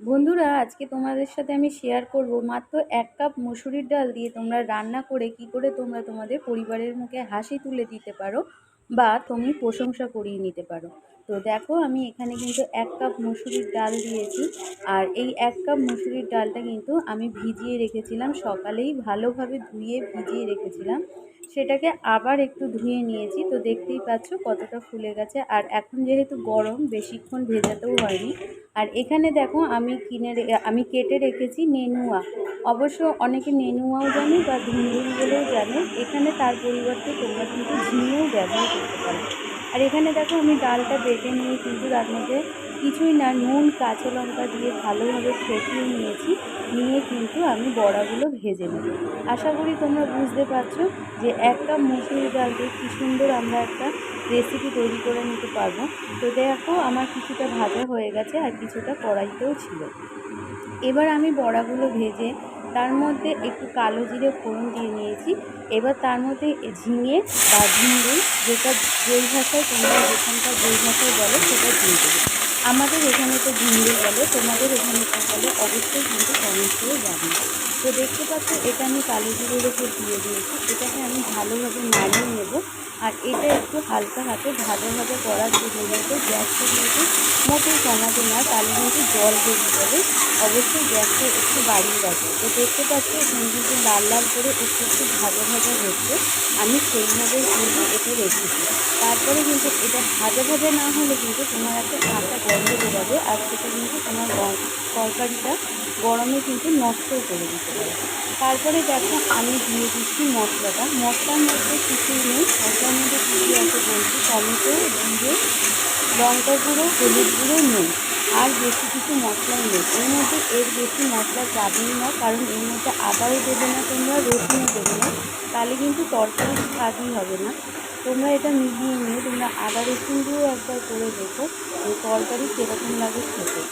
বন্ধুরা, আজকে তোমাদের সাথে আমি শেয়ার করব মাত্র এক কাপ মুসুরির ডাল দিয়ে তোমরা রান্না করে কি করে তোমরা তোমাদের পরিবারের মুখে হাসি তুলে দিতে পারো বা তুমি প্রশংসা করিয়ে নিতে পারো। তো দেখো, আমি এখানে কিন্তু এক কাপ মুসুরির ডাল দিয়েছি আর এই এক কাপ মুসুরির ডালটা কিন্তু আমি ভিজিয়ে রেখেছিলাম, সকালেই ভালোভাবে ধুয়ে ভিজিয়ে রেখেছিলাম। সেটাকে আবার একটু ধুয়ে নিয়েছি। তো দেখতেই পাচ্ছ কতটা ফুলে গেছে। আর এখন যেহেতু গরম, বেশিক্ষণ ভেজাতেও হয়নি। আর এখানে দেখো আমি কিনে আমি কেটে রেখেছি নেনুয়া। অবশ্য অনেকে নেনুয়াও জানে বা ধুন্দুল বলেও জানে। এখানে তার পরিবর্তে তোমরা কিন্তু ঝিঙেও ব্যবহার করতে পারো। আর এখানে দেখো আমি ডালটা বেটে নিয়ে কিন্তু তার মধ্যে কিছুই না, নুন, কাঁচা লঙ্কা দিয়ে ভালোভাবে ফেটিয়ে নিয়েছি। নিয়ে কিন্তু আমি বড়াগুলো ভেজে নেব। আশা করি তোমরা বুঝতে পারছ যে একটা মুসুর ডাল দিয়ে কী সুন্দর আমরা একটা রেসিপি তৈরি করে নিতে পারব। তো দেখো, আমার কিছুটা ভাজা হয়ে গেছে আর কিছুটা কড়াইতেও ছিল। এবার আমি বড়াগুলো ভেজে তার মধ্যে একটু কালো জিরে ফোড়ন দিয়ে নিয়েছি। এবার তার মধ্যে ঝিঙে বা ঝিঙ্গুল যেটা যেই ভাষায় তোমরা যেখানকার যেই ভাষায় বলো সেটা দিয়ে দেবে। আমাদের এখানে তো ঝিঙ্গুল বলে, তোমাদের এখানে তো বলে অবশ্যই কিন্তু কমেন্ট করে জানবে তো দেখতে পাচ্ছ, এটা আমি কালো জিরের ওপর দিয়ে দিয়েছি। এটাকে আমি ভালোভাবে নাড়িয়ে নেব। আর এটা একটু হালকা হাতে ভাজা ভাজা করার জন্য কিন্তু গ্যাসটা কিন্তু মোটেই কমাবে না, তাহলে কিন্তু জল বেরিয়ে যাবে। অবশ্যই গ্যাসটা একটু বাড়িয়ে রাখবে তো দেখতে পাচ্ছি এখানে কিন্তু লাল লাল করে একটু একটু ভাজা ভাজা হচ্ছে। আমি সেইভাবেই কিন্তু এটা রেখেছি। তারপরে কিন্তু এটা ভাজা ভাজা না হলে কিন্তু তোমার একটা কাঁচা গন্ধ বেরোবে আর সেটা কিন্তু তোমার তরকারিটা গরমে কিন্তু নষ্টও করে দিতে পারে। তারপরে দেখো, আমি দিয়ে দিচ্ছি মশলাটা। মশলার মধ্যে কিছুই নেই। মশলার মধ্যে কী আছে বলছি টমেটো জিরে লঙ্কা গুঁড়ো, হলুদ গুঁড়ো নেই আর বেশি কিছু মশলা নেই। এর মধ্যে এর বেশি মশলা যাবেই না, কারণ এর মধ্যে আদাও দেবে না, তোমরা রসুনও দেবে না। তাহলে কিন্তু তরকারি স্বাদই হবে না। তোমরা এটা মিলিয়ে নিয়ে তোমরা আদা রসুন দিয়েও একবার করে দেখো যে তরকারি কীরকম লাগে খেতে।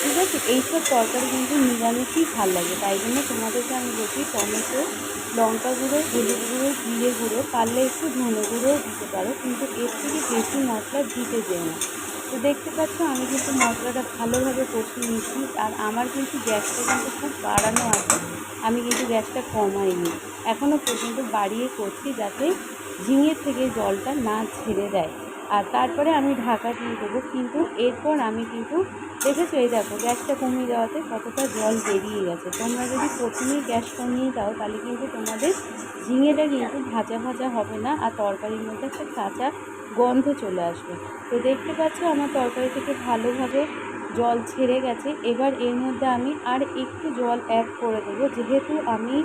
ঠিক আছে, এইসব তরকারি কিন্তু নিরামিষই ভালো লাগে। তাই জন্য তোমাদেরকে আমি বলছি টমেটো, লঙ্কা গুঁড়ো, হলুদ গুঁড়ো, জিরে গুঁড়ো, পারলে একটু ধনে গুঁড়োও দিতে পারো, কিন্তু এর থেকে বেশি মশলা দিতে যেও না। তো দেখতে পাচ্ছ, আমি কিন্তু মশলাটা ভালোভাবে কষিয়ে নিচ্ছি আর আমার কিন্তু গ্যাসটা কিন্তু খুব বাড়ানো আছে, আমি কিন্তু গ্যাসটা কমাইনি। এখনও পর্যন্ত বাড়িয়ে করছি যাতে ঝিঙের থেকে জলটা না ছেড়ে দেয়। আর তারপরে আমি ঢাকা দিয়ে দেবো। কিন্তু এরপর আমি কিন্তু দেখেছ, এই দেখো, গ্যাসটা কমিয়ে দেওয়াতে কতটা জল বেরিয়ে গেছে। তোমরা যদি প্রথমেই গ্যাস কমিয়ে দাও, তাহলে কিন্তু তোমাদের ঝিঙেটা কিন্তু ভাজা ভাজা হবে না আর তরকারির মধ্যে একটা কাঁচা গন্ধ চলে আসবে। তো দেখতে পাচ্ছ, আমার তরকারি থেকে ভালোভাবে জল ছেড়ে গেছে। এবার এর মধ্যে আমি আর একটু জল অ্যাড করে দেবো। যেহেতু আমি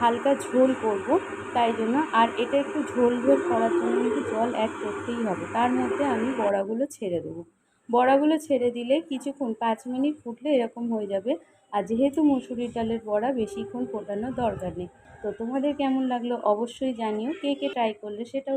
হালকা ঝোল করব তাই জন্য আর এটা একটু ঝোল ঝোল করার জন্য কিন্তু জল অ্যাড করতেই হবে। তার মধ্যে আমি বড়াগুলো ছেড়ে দেবো। বড়াগুলো ছেড়ে দিলে কিছুক্ষণ পাঁচ মিনিট ফুটলে এরকম হয়ে যাবে। আর যেহেতু মুসুরির ডালের বড়া, বেশিক্ষণ ফোটানোর দরকার নেই। তো তোমাদের কেমন লাগল অবশ্যই জানিও। কে কে ট্রাই করলে সেটাও